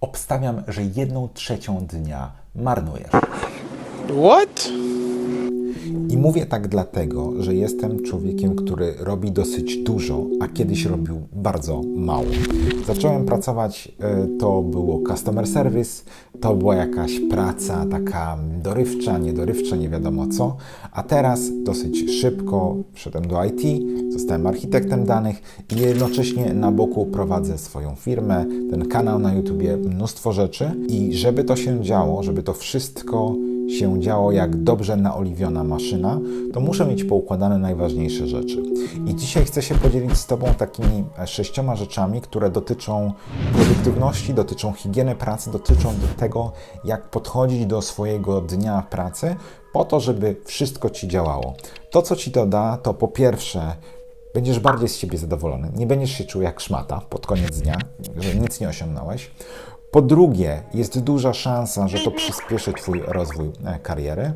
obstawiam, że jedną trzecią dnia marnujesz. What? I mówię tak dlatego, że jestem człowiekiem, który robi dosyć dużo, a kiedyś robił bardzo mało. Zacząłem pracować, e, to było customer service, to była jakaś praca taka dorywcza, niedorywcza, nie wiadomo co, a teraz dosyć szybko wszedłem do IT, zostałem architektem danych i jednocześnie na boku prowadzę swoją firmę, ten kanał na YouTubie, mnóstwo rzeczy i żeby to się działo, żeby to wszystko się działo jak dobrze naoliwiona maszyna, to muszę mieć poukładane najważniejsze rzeczy. I dzisiaj chcę się podzielić z Tobą takimi e, sześcioma rzeczami, które dotyczą produktywności, dotyczą higieny pracy, dotyczą do tego, jak podchodzić do swojego dnia pracy, po to, żeby wszystko Ci działało. To, co Ci to da, to po pierwsze, będziesz bardziej z siebie zadowolony. Nie będziesz się czuł jak szmata pod koniec dnia, że nic nie osiągnąłeś. Po drugie, jest duża szansa, że to przyspieszy Twój rozwój e, kariery.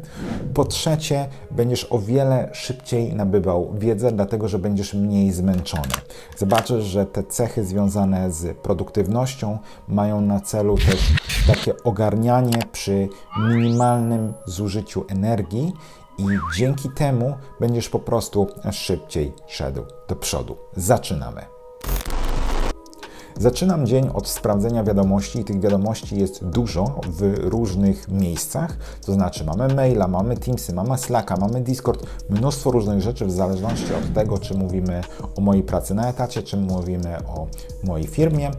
Po trzecie, będziesz o wiele szybciej nabywał wiedzę, dlatego że będziesz mniej zmęczony. Zobaczysz, że te cechy związane z produktywnością mają na celu też takie ogarnianie przy minimalnym zużyciu energii i dzięki temu będziesz po prostu szybciej szedł do przodu. Zaczynamy. Zaczynam dzień od sprawdzenia wiadomości i tych wiadomości jest dużo w różnych miejscach. To znaczy mamy maila, mamy Teamsy, mamy Slacka, mamy Discord, mnóstwo różnych rzeczy w zależności od tego, czy mówimy o mojej pracy na etacie, czy mówimy o mojej firmie.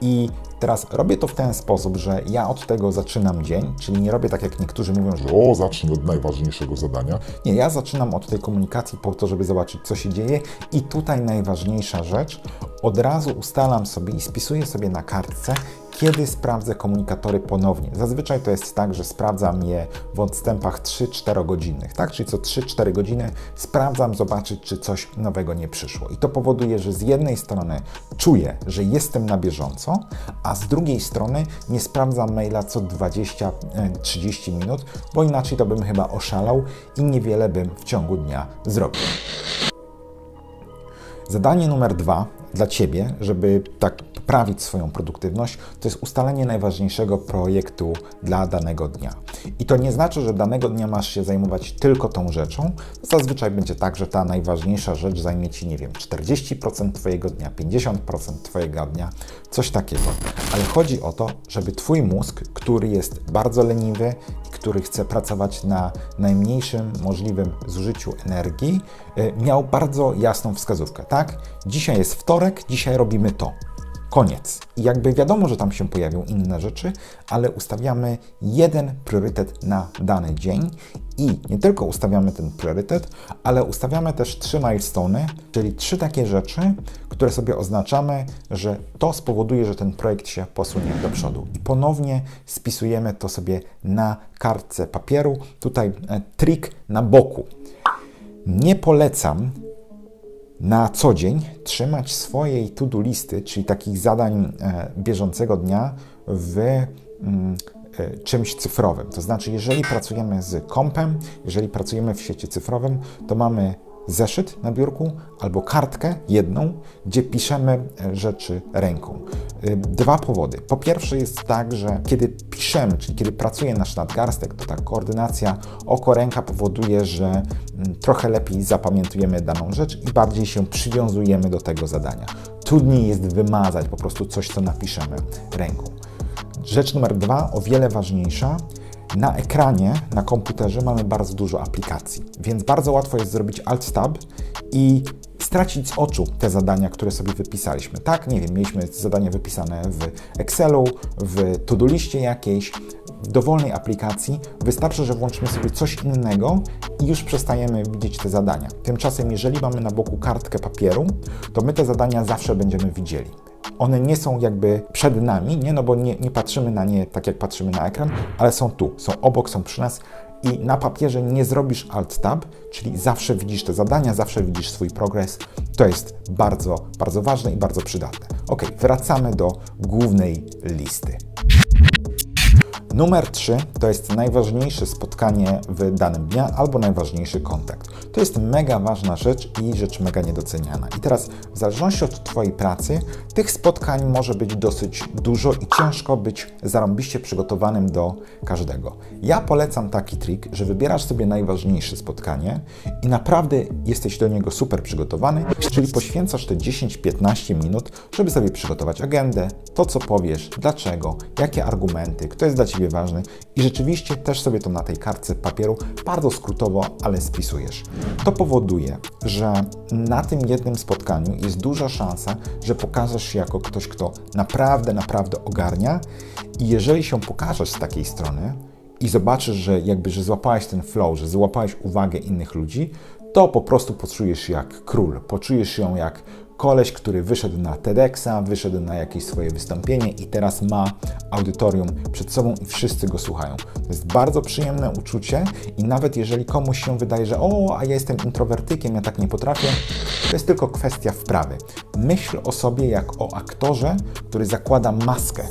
I teraz robię to w ten sposób, że ja od tego zaczynam dzień, czyli nie robię tak jak niektórzy mówią, że O, zacznij od najważniejszego zadania. nie, ja zaczynam od tej komunikacji po to, żeby zobaczyć, co się dzieje, i tutaj najważniejsza rzecz, od razu ustalam sobie i spisuję sobie na kartce, kiedy sprawdzę komunikatory ponownie. Zazwyczaj to jest tak, że sprawdzam je w odstępach 3-4 godzinnych, tak? Czyli co 3-4 godziny sprawdzam, zobaczyć, czy coś nowego nie przyszło. I to powoduje, że z jednej strony czuję, że jestem na bieżąco, a z drugiej strony nie sprawdzam maila co 20-30 minut, bo inaczej to bym chyba oszalał i niewiele bym w ciągu dnia zrobił. Zadanie numer dwa dla Ciebie, żeby tak poprawić swoją produktywność, to jest ustalenie najważniejszego projektu dla danego dnia. I to nie znaczy, że danego dnia masz się zajmować tylko tą rzeczą. Zazwyczaj będzie tak, że ta najważniejsza rzecz zajmie Ci, nie wiem, 40% Twojego dnia, 50% Twojego dnia, coś takiego. Ale chodzi o to, żeby Twój mózg, który jest bardzo leniwy i który chce pracować na najmniejszym możliwym zużyciu energii, y, miał bardzo jasną wskazówkę, tak? Dzisiaj jest wtorek, dzisiaj robimy to. Koniec. I jakby wiadomo, że tam się pojawią inne rzeczy, ale ustawiamy jeden priorytet na dany dzień i nie tylko ustawiamy ten priorytet, ale ustawiamy też trzy milestone, czyli trzy takie rzeczy, które sobie oznaczamy, że to spowoduje, że ten projekt się posunie do przodu. I ponownie spisujemy to sobie na kartce papieru. Tutaj e, trik na boku. Nie polecam na co dzień trzymać swojej to-do listy, czyli takich zadań e, bieżącego dnia w mm, e, czymś cyfrowym. To znaczy, jeżeli pracujemy z kompem, jeżeli pracujemy w świecie cyfrowym, to mamy zeszyt na biurku albo kartkę jedną, gdzie piszemy e, rzeczy ręką. Y, Dwa powody. Po pierwsze jest tak, że kiedy piszemy, czyli kiedy pracuje nasz nadgarstek, to ta koordynacja oko-ręka powoduje, że mm, trochę lepiej zapamiętujemy daną rzecz i bardziej się przywiązujemy do tego zadania. Trudniej jest wymazać po prostu coś, co napiszemy ręką. Rzecz numer dwa, o wiele ważniejsza. Na ekranie, na komputerze mamy bardzo dużo aplikacji, więc bardzo łatwo jest zrobić Alt-Tab i stracić z oczu te zadania, które sobie wypisaliśmy. Tak, nie wiem, mieliśmy zadanie wypisane w Excelu, w to-do liście jakiejś, w dowolnej aplikacji. Wystarczy, że włączymy sobie coś innego i już przestajemy widzieć te zadania. Tymczasem, jeżeli mamy na boku kartkę papieru, to my te zadania zawsze będziemy widzieli one nie są jakby przed nami, nie? No bo nie, nie patrzymy na nie tak jak patrzymy na ekran, ale są tu, są obok, są przy nas i na papierze nie zrobisz Alt-Tab, czyli zawsze widzisz te zadania, zawsze widzisz swój progres. To jest bardzo, bardzo ważne i bardzo przydatne. Ok, wracamy do głównej listy. Numer 3 to jest najważniejsze spotkanie w danym dnia albo najważniejszy kontakt. To jest mega ważna rzecz i rzecz mega niedoceniana. I teraz, w zależności od Twojej pracy, tych spotkań może być dosyć dużo i ciężko być zarąbiście przygotowanym do każdego. Ja polecam taki trik, że wybierasz sobie najważniejsze spotkanie i naprawdę jesteś do niego super przygotowany, czyli poświęcasz te 10-15 minut, żeby sobie przygotować agendę, to co powiesz, dlaczego, jakie argumenty, kto jest dla Ciebie ważny i rzeczywiście też sobie to na tej kartce papieru bardzo skrótowo, ale spisujesz. To powoduje, że na tym jednym spotkaniu jest duża szansa, że pokażesz się jako ktoś, kto naprawdę, naprawdę ogarnia i jeżeli się pokażesz z takiej strony i zobaczysz, że jakby, że złapałeś ten flow, że złapałeś uwagę innych ludzi, to po prostu poczujesz się jak król, poczujesz się jak koleś, który wyszedł na TEDxa, wyszedł na jakieś swoje wystąpienie i teraz ma audytorium przed sobą i wszyscy go słuchają. To jest bardzo przyjemne uczucie i nawet jeżeli komuś się wydaje, że o, a ja jestem introwertykiem, ja tak nie potrafię, to jest tylko kwestia wprawy. Myśl o sobie jak o aktorze, który zakłada maskę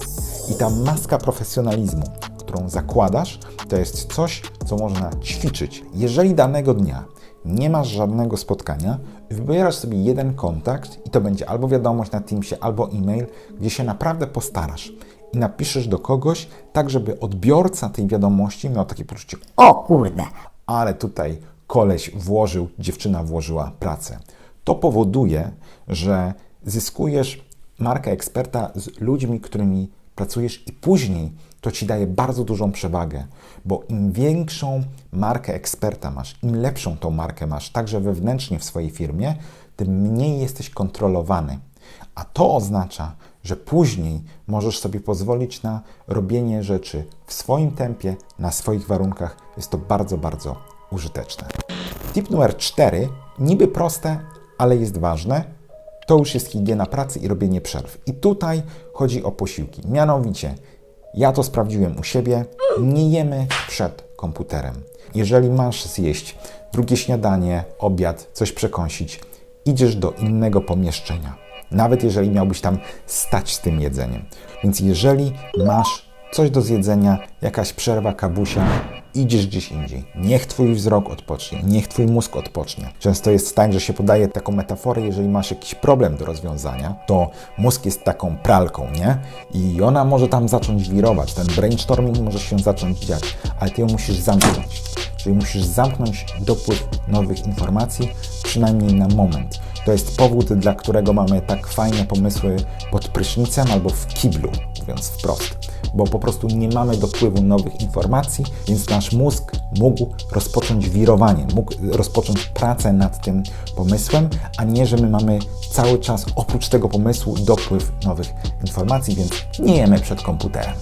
i ta maska profesjonalizmu, którą zakładasz, to jest coś, co można ćwiczyć. Jeżeli danego dnia nie masz żadnego spotkania, wybierasz sobie jeden kontakt i to będzie albo wiadomość na Teamsie, albo e-mail, gdzie się naprawdę postarasz i napiszesz do kogoś, tak żeby odbiorca tej wiadomości miał takie poczucie, O kurde. ale tutaj koleś włożył, dziewczyna włożyła pracę. To powoduje, że zyskujesz markę eksperta z ludźmi, którymi pracujesz i później to ci daje bardzo dużą przewagę, bo im większą markę eksperta masz, im lepszą tą markę masz, także wewnętrznie w swojej firmie, tym mniej jesteś kontrolowany. A to oznacza, że później możesz sobie pozwolić na robienie rzeczy w swoim tempie, na swoich warunkach. Jest to bardzo, bardzo użyteczne. Tip numer 4, niby proste, ale jest ważne. To już jest higiena pracy i robienie przerw. I tutaj chodzi o posiłki. Mianowicie, ja to sprawdziłem u siebie, nie jemy przed komputerem. Jeżeli masz zjeść drugie śniadanie, obiad, coś przekąsić, idziesz do innego pomieszczenia. Nawet jeżeli miałbyś tam stać z tym jedzeniem. Więc jeżeli masz coś do zjedzenia, jakaś przerwa, kabusia, idziesz gdzieś indziej. Niech Twój wzrok odpocznie, niech Twój mózg odpocznie. Często jest tak, że się podaje taką metaforę, jeżeli masz jakiś problem do rozwiązania, to mózg jest taką pralką, nie? I ona może tam zacząć wirować, ten brainstorming może się zacząć dziać, ale Ty ją musisz zamknąć. Czyli musisz zamknąć dopływ nowych informacji, przynajmniej na moment. To jest powód, dla którego mamy tak fajne pomysły pod prysznicem albo w kiblu, mówiąc wprost. Bo po prostu nie mamy dopływu nowych informacji, więc nasz mózg mógł rozpocząć wirowanie, mógł rozpocząć pracę nad tym pomysłem, a nie, że my mamy cały czas oprócz tego pomysłu dopływ nowych informacji, więc nie jemy przed komputerem.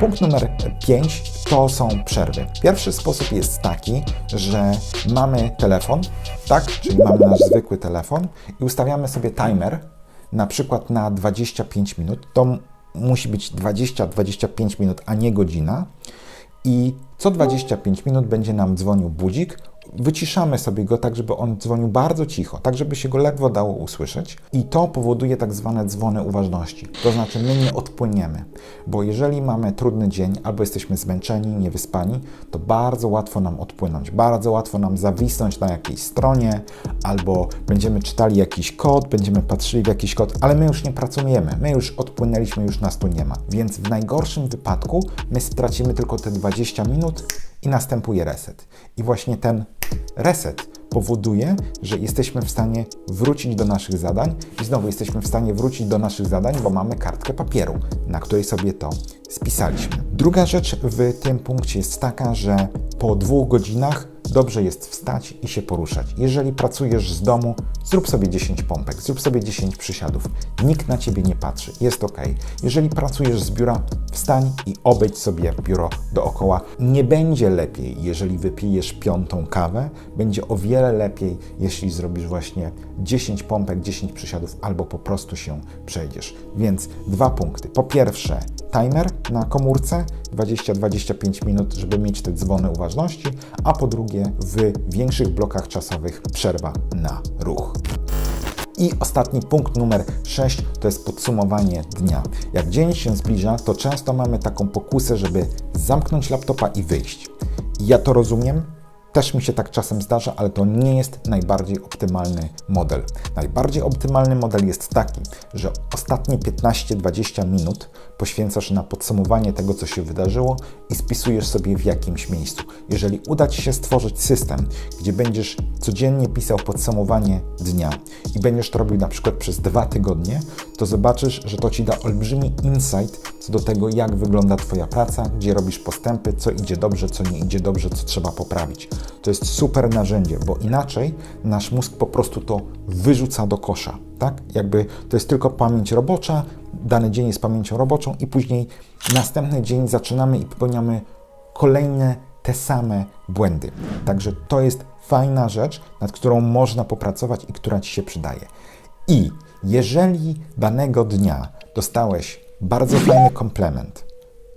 Punkt numer 5 to są przerwy. Pierwszy sposób jest taki, że mamy telefon, tak, czyli mamy nasz zwykły telefon i ustawiamy sobie timer, na przykład na 25 minut. To musi być 20-25 minut, a nie godzina. I co 25 minut będzie nam dzwonił budzik. Wyciszamy sobie go tak, żeby on dzwonił bardzo cicho, tak żeby się go ledwo dało usłyszeć. I to powoduje tak zwane dzwony uważności. To znaczy my nie odpłyniemy, bo jeżeli mamy trudny dzień albo jesteśmy zmęczeni, niewyspani, to bardzo łatwo nam odpłynąć. Bardzo łatwo nam zawisnąć na jakiejś stronie, albo będziemy czytali jakiś kod, będziemy patrzyli w jakiś kod, ale my już nie pracujemy. My już odpłynęliśmy, już nas tu nie ma. Więc w najgorszym wypadku my stracimy tylko te 20 minut i następuje reset. I właśnie ten reset powoduje, że jesteśmy w stanie wrócić do naszych zadań i znowu jesteśmy w stanie wrócić do naszych zadań, bo mamy kartkę papieru, na której sobie to spisaliśmy. Druga rzecz w tym punkcie jest taka, że po dwóch godzinach dobrze jest wstać i się poruszać. Jeżeli pracujesz z domu, zrób sobie 10 pompek, zrób sobie 10 przysiadów. Nikt na ciebie nie patrzy, jest ok. Jeżeli pracujesz z biura, wstań i obejdź sobie biuro dookoła. Nie będzie lepiej, jeżeli wypijesz piątą kawę, będzie o wiele lepiej, jeśli zrobisz właśnie 10 pompek, 10 przysiadów albo po prostu się przejdziesz. Więc dwa punkty. Po pierwsze, timer na komórce 20-25 minut, żeby mieć te dzwony uważności, a po drugie w większych blokach czasowych przerwa na ruch. I ostatni punkt numer 6 to jest podsumowanie dnia. Jak dzień się zbliża, to często mamy taką pokusę, żeby zamknąć laptopa i wyjść. Ja to rozumiem, też mi się tak czasem zdarza, ale to nie jest najbardziej optymalny model. Najbardziej optymalny model jest taki, że ostatnie 15-20 minut poświęcasz na podsumowanie tego, co się wydarzyło i spisujesz sobie w jakimś miejscu. Jeżeli uda Ci się stworzyć system, gdzie będziesz codziennie pisał podsumowanie dnia i będziesz to robił na przykład przez dwa tygodnie, to zobaczysz, że to Ci da olbrzymi insight co do tego, jak wygląda Twoja praca, gdzie robisz postępy, co idzie dobrze, co nie idzie dobrze, co trzeba poprawić. To jest super narzędzie, bo inaczej nasz mózg po prostu to wyrzuca do kosza. Tak? Jakby to jest tylko pamięć robocza, dany dzień jest pamięcią roboczą i później następny dzień zaczynamy i popełniamy kolejne te same błędy. Także to jest fajna rzecz, nad którą można popracować i która Ci się przydaje. I jeżeli danego dnia dostałeś bardzo fajny komplement,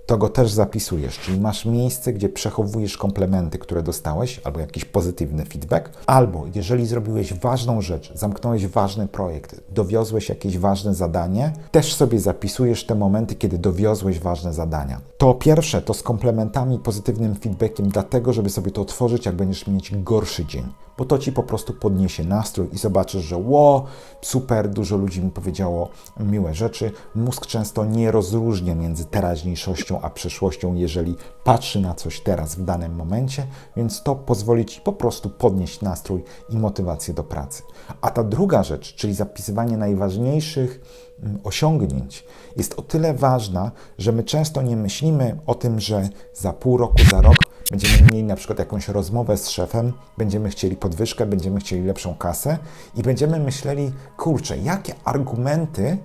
to go też zapisujesz, czyli masz miejsce, gdzie przechowujesz komplementy, które dostałeś, albo jakiś pozytywny feedback, albo jeżeli zrobiłeś ważną rzecz, zamknąłeś ważny projekt, dowiozłeś jakieś ważne zadanie, też sobie zapisujesz te momenty, kiedy dowiozłeś ważne zadania. To pierwsze, to z komplementami, pozytywnym feedbackiem, dlatego, żeby sobie to otworzyć, jak będziesz mieć gorszy dzień, bo to ci po prostu podniesie nastrój i zobaczysz, że ło, super, dużo ludzi mi powiedziało miłe rzeczy. Mózg często nie rozróżnia między teraźniejszością a przyszłością, jeżeli patrzy na coś teraz w danym momencie, więc to pozwoli ci po prostu podnieść nastrój i motywację do pracy. A ta druga rzecz, czyli zapisywanie najważniejszych mm, osiągnięć, jest o tyle ważna, że my często nie myślimy o tym, że za pół roku, za rok będziemy mieli na przykład jakąś rozmowę z szefem, będziemy chcieli podwyżkę, będziemy chcieli lepszą kasę i będziemy myśleli, kurczę, jakie argumenty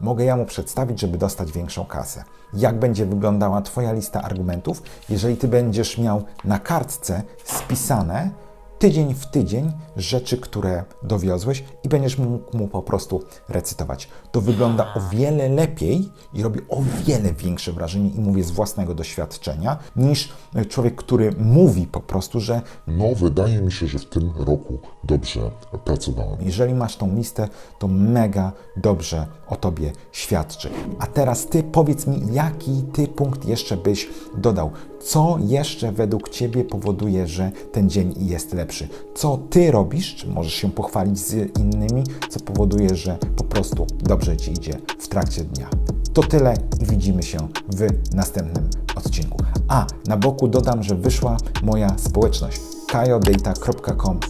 mogę ja mu przedstawić, żeby dostać większą kasę. Jak będzie wyglądała Twoja lista argumentów, jeżeli Ty będziesz miał na kartce spisane tydzień w tydzień rzeczy, które dowiozłeś i będziesz mógł mu po prostu recytować. To wygląda o wiele lepiej i robi o wiele większe wrażenie i mówię z własnego doświadczenia, niż człowiek, który mówi po prostu, że No, wydaje mi się, że w tym roku dobrze pracowałem. jeżeli masz tą listę, to mega dobrze o tobie świadczy. A teraz ty powiedz mi, jaki ty punkt jeszcze byś dodał? Co jeszcze według ciebie powoduje, że ten dzień jest lepszy? Co ty robisz, czy możesz się pochwalić z innymi, co powoduje, że po prostu dobrze ci idzie w trakcie dnia? To tyle i widzimy się w następnym odcinku. A na boku dodam, że wyszła moja społeczność kajodata.com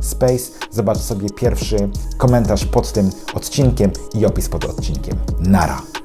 space. Zobacz sobie pierwszy komentarz pod tym odcinkiem i opis pod odcinkiem. Nara!